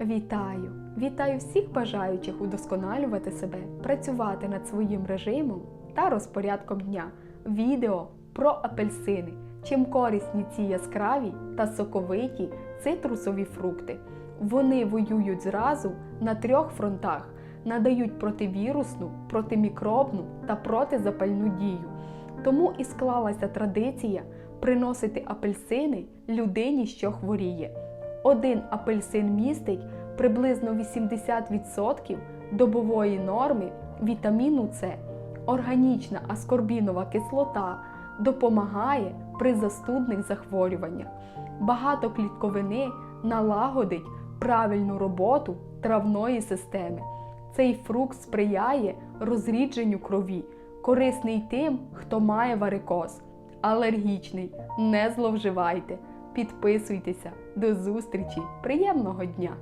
Вітаю! Вітаю всіх бажаючих удосконалювати себе, працювати над своїм режимом та розпорядком дня. Відео про апельсини. Чим корисні ці яскраві та соковиті цитрусові фрукти. Вони воюють зразу на трьох фронтах, надають противірусну, протимікробну та протизапальну дію. Тому і склалася традиція приносити апельсини людині, що хворіє. Один апельсин містить приблизно 80% добової норми вітаміну С. Органічна аскорбінова кислота допомагає при застудних захворюваннях. Багато клітковини налагодить правильну роботу травної системи. Цей фрукт сприяє розрідженню крові, корисний тим, хто має варикоз. Алергічний, не зловживайте. Підписуйтеся. До зустрічі! Приємного дня!